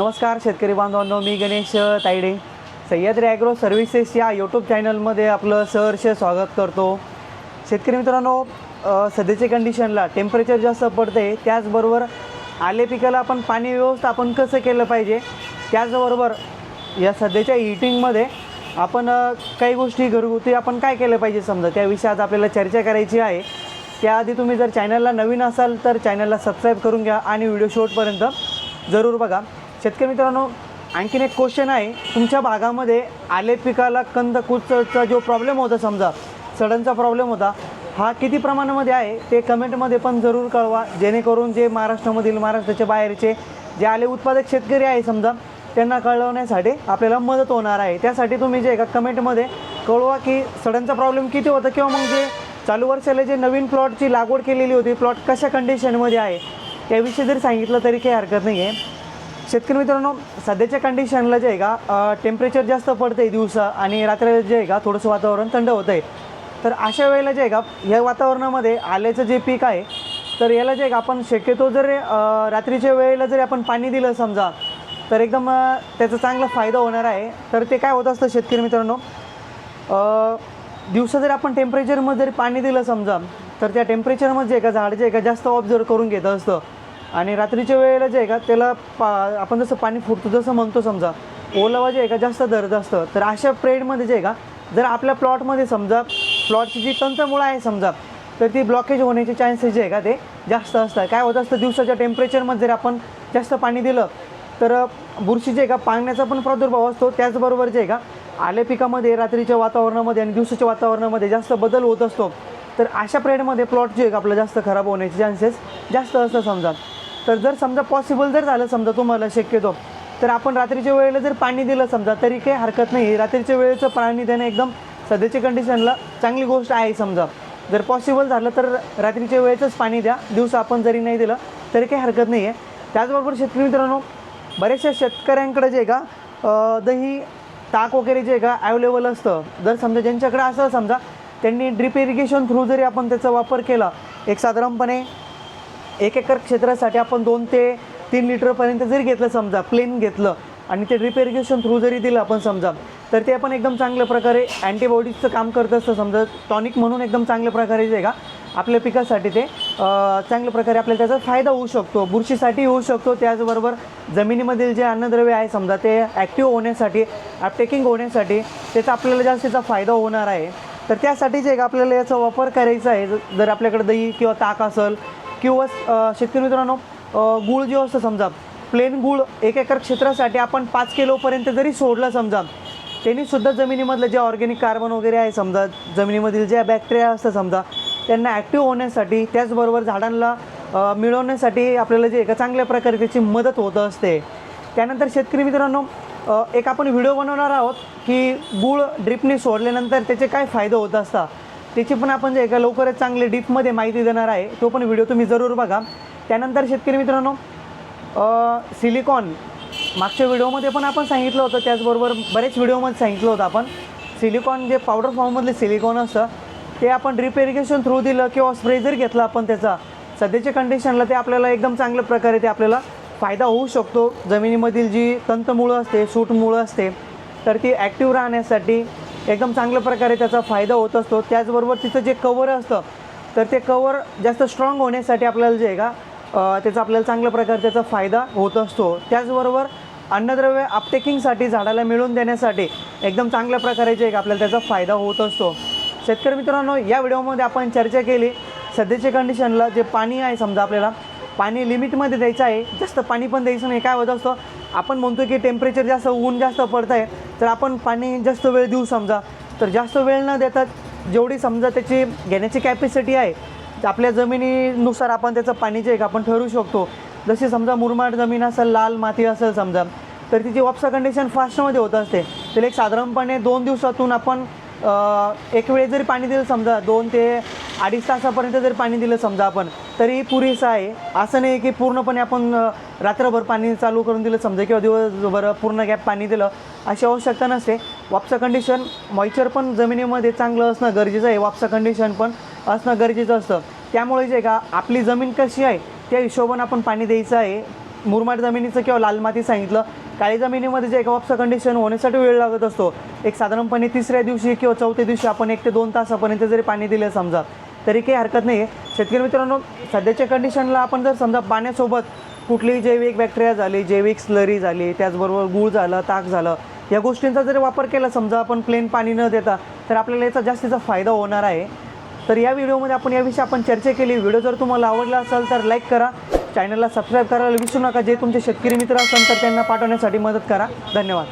नमस्कार शेतकरी बांधवांनो मी गणेश तायडे सह्याद्री ॲग्रो सर्व्हिसेस या यूट्यूब चॅनलमध्ये आपलं सहर्ष स्वागत करतो. शेतकरी मित्रांनो सध्याचे सध्याच्या कंडिशनला टेम्परेचर जास्त पडते त्याचबरोबर आले पिकाला आपण पाणी व्यवस्थापन कसं केलं पाहिजे त्याचबरोबर या सध्याच्या हिटिंगमध्ये आपण काही गोष्टी घरगुती आपण काय केलं पाहिजे समजा त्याविषयी आज आपल्याला चर्चा करायची आहे. त्याआधी तुम्ही जर चॅनलला नवीन असाल तर चॅनलला सबस्क्राईब करून घ्या आणि व्हिडिओ शेवटपर्यंत जरूर बघा. शेतकरी मित्रांनो आणखीन एक क्वेश्चन आहे. तुमच्या भागामध्ये आले पिकाला कंद कुचचा जो प्रॉब्लेम होता समजा सडनचा प्रॉब्लेम होता हा किती प्रमाणामध्ये आहे? ते कमेंटमध्ये पण जरूर कळवा. जेणेकरून जे महाराष्ट्रामधील महाराष्ट्राच्या बाहेरचे जे आले उत्पादक शेतकरी आहे समजा त्यांना कळवण्यासाठी आपल्याला मदत होणार आहे. त्यासाठी तुम्ही जे एका कमेंटमध्ये कळवा की सडनचा प्रॉब्लेम किती होता किंवा मग जे चालू वर्षाला जे नवीन प्लॉटची लागवड केलेली होती प्लॉट कशा कंडिशनमध्ये आहे त्याविषयी जरी सांगितलं तरी काही हरकत नाही आहे शेतकरी मित्रांनो सध्याच्या कंडिशनला जे आहे का टेम्परेचर जास्त पडतं आहे दिवसा आणि रात्री जे आहे का थोडंसं वातावरण थंड होतं आहे तर अशा वेळेला जे आहे का या वातावरणामध्ये आल्याचं जे पीक आहे तर याला जे आहे का आपण शक्यतो जर रात्रीच्या वेळेला जरी आपण पाणी दिलं समजा तर एकदम त्याचा चांगला फायदा होणार आहे. तर ते काय होत असतं शेतकरी मित्रांनो दिवसा जर आपण टेम्परेचरमध्ये जरी पाणी दिलं समजा तर त्या टेम्परेचरमध्ये जे आहे का झाड जे आहे का जास्त ऑब्झर्व करून घेत असतं. आणि रात्रीच्या वेळेला जे आहे का त्याला पा आपण जसं पाणी फुटतो जसं म्हणतो समजा ओलावा जे आहे का जास्त दर्द असतं तर अशा प्रेडमध्ये जे आहे का जर आपल्या प्लॉटमध्ये समजा प्लॉटची जी तंत्रमुळं आहे समजा तर ती ब्लॉकेज होण्याचे चान्सेस जे आहे का ते जास्त असतात. काय होत असतं दिवसाच्या टेम्परेचरमध्ये जर आपण जास्त पाणी दिलं तर बुरशी जे आहे का पाण्याचा पण प्रादुर्भाव असतो. त्याचबरोबर जे आहे का आले पिकामध्ये रात्रीच्या वातावरणामध्ये आणि दिवसाच्या वातावरणामध्ये जास्त बदल होत असतो. तर अशा प्रेडमध्ये प्लॉट जे आहे का आपलं जास्त खराब होण्याचे चान्सेस जास्त असतं समजा. तर जर समजा पॉसिबल जर झालं समजा तुम्हाला शक्यतो तर आपण रात्रीच्या वेळेला जर पाणी दिलं समजा तरी काही हरकत नाही. रात्रीच्या वेळेचं पाणी देणं एकदम सध्याच्या कंडिशनला चांगली गोष्ट आहे समजा. जर पॉसिबल झालं तर रात्रीच्या वेळेचंच पाणी द्या. दिवस आपण जरी नाही दिलं तरी काही हरकत नाही आहे त्याचबरोबर शेतकरी मित्रांनो बऱ्याचशा शेतकऱ्यांकडे जे आहे का दही ताक वगैरे जे का अवेलेबल असतं. जर समजा ज्यांच्याकडे असं समजा त्यांनी ड्रिप इरिगेशन थ्रू जरी आपण त्याचा वापर केला एक साधारणपणे एक एकर क्षेत्रासाठी आपण दोन ते तीन लिटरपर्यंत जरी घेतलं समजा प्लेन घेतलं आणि ते ड्रिप इरिगेशन थ्रू जरी दिलं आपण समजा तर ते आपण एकदम चांगल्या प्रकारे अँटीबॉडीजचं काम करत असतं. समजा टॉनिक म्हणून एकदम चांगल्या प्रकारे जे आहे का आपल्या पिकासाठी ते चांगल्या प्रकारे आपल्याला त्याचा फायदा होऊ शकतो. बुरशीसाठी होऊ शकतो. त्याचबरोबर जमिनीमधील जे अन्नद्रव्य आहे समजा ते ॲक्टिव्ह होण्यासाठी ॲपटेकिंग होण्यासाठी त्याचा आपल्याला जास्तीचा फायदा होणार आहे. तर त्यासाठी जे का आपल्याला याचा वापर करायचा आहे. जर आपल्याकडे दही किंवा ताक असेल किंवा शेतकरी मित्रांनो गूळ जो असतं समजा प्लेन गूळ एक एकर क्षेत्रासाठी आपण पाच किलोपर्यंत जरी सोडलं समजा त्यांनी सुद्धा जमिनीमधलं जे ऑर्गॅनिक कार्बन वगैरे आहे समजा जमिनीमधील ज्या बॅक्टेरिया असतं समजा त्यांना ॲक्टिव्ह होण्यासाठी त्याचबरोबर झाडांना मिळवण्यासाठी आपल्याला जे एका चांगल्या प्रकारे त्याची मदत होत असते. त्यानंतर शेतकरी मित्रांनो एक आपण व्हिडिओ बनवणार आहोत की गूळ ड्रिपने सोडल्यानंतर त्याचे काय फायदे होत असतात. त्याची पण आपण जे का लवकरच चांगले डीपमध्ये माहिती देणार आहे तो पण व्हिडिओ तुम्ही जरूर बघा. त्यानंतर शेतकरी मित्रांनो सिलिकॉन मागच्या व्हिडिओमध्ये पण आपण सांगितलं होतं त्याचबरोबर बरेच व्हिडिओमध्ये सांगितलं होतं आपण. सिलिकॉन जे पावडर फॉर्ममधले सिलिकॉन असतं ते आपण ड्रिप इरिगेशन थ्रू दिलं किंवा स्प्रे जर घेतला आपण त्याचा. सध्याच्या कंडिशनला ते आपल्याला एकदम चांगल्या प्रकारे ते आपल्याला फायदा होऊ शकतो. जमिनीमधील जी तंतमुळं असते सूटमुळं असते तर ती ॲक्टिव्ह राहण्यासाठी एकदम चांगल्या प्रकारे त्याचा फायदा होत असतो. त्याचबरोबर तिचं जे कवर असतं तर ते कवर जास्त स्ट्रॉंग होण्यासाठी आपल्याला जे आहे का त्याचा आपल्याला चांगल्या प्रकारे त्याचा फायदा होत असतो. त्याचबरोबर अन्नद्रव्य अपटेकिंगसाठी झाडाला मिळवून देण्यासाठी एकदम चांगल्या प्रकारे जे आहे का आपल्याला त्याचा फायदा होत असतो. शेतकरी मित्रांनो या व्हिडिओमध्ये आपण चर्चा केली सध्याच्या कंडिशनला जे पाणी आहे समजा आपल्याला पाणी लिमिटमध्ये द्यायचं आहे जास्त पाणी पण द्यायचं नाही काय होत असतं आपण म्हणतो की टेम्परेचर जास्त ऊन जास्त पडतं आहे तर आपण पाणी जास्त वेळ देऊ समजा. तर जास्त वेळ न देतात जेवढी समजा त्याची घेण्याची कॅपॅसिटी आहे आपल्या जमिनीनुसार आपण त्याचं पाणी जे आपण ठरवू शकतो. जशी समजा मुरमाड जमीन असेल लाल माती असेल समजा तर तिची वापसा कंडिशन फास्टमध्ये होत असते. तर एक साधारणपणे दोन दिवसातून आपण एक वेळ जरी पाणी दिलं समजा दोन ते अडीच तासापर्यंत जर पाणी दिलं समजा आपण तरी पुरेसं आहे. असं नाही की पूर्णपणे आपण रात्रभर पाणी चालू करून दिलं समजा किंवा दिवसभर पूर्ण गॅप पाणी दिलं अशी आवश्यकता नसते. वापसा कंडिशन मॉइचर पण जमिनीमध्ये चांगलं असणं गरजेचं आहे. वापसा कंडिशन पण असणं गरजेचं असतं. त्यामुळे जे का आपली जमीन कशी आहे त्या हिशोबानं आपण पाणी द्यायचं आहे. मुरमाड जमिनीचं किंवा लाल माती सांगितलं काळी जमिनीमध्ये जे कापसा कंडिशन होण्यासाठी वेळ लागत असतो. एक साधारणपणे तिसऱ्या दिवशी किंवा चौथ्या दिवशी आपण एक ते दोन तासापर्यंत जरी पाणी दिलं समजा तरी काही हरकत नाही आहे शेतकरी मित्रांनो सध्याच्या कंडिशनला आपण जर समजा पाण्यासोबत कुठलीही जैविक बॅक्टेरिया झाली जैविक स्लरी झाली त्याचबरोबर गूळ झालं ताक झालं या गोष्टींचा जर वापर केला समजा आपण प्लेन पाणी न देता तर आपल्याला याचा जास्तीचा फायदा होणार आहे. तर या व्हिडिओमध्ये आपण याविषयी आपण चर्चा केली. व्हिडिओ जर तुम्हाला आवडला असेल तर लाईक करा. चॅनलला सबस्क्राईब करायला विसरू नका. जे तुमचे शेतकरी मित्र असेल तर त्यांना पाठवण्यासाठी मदत करा. धन्यवाद.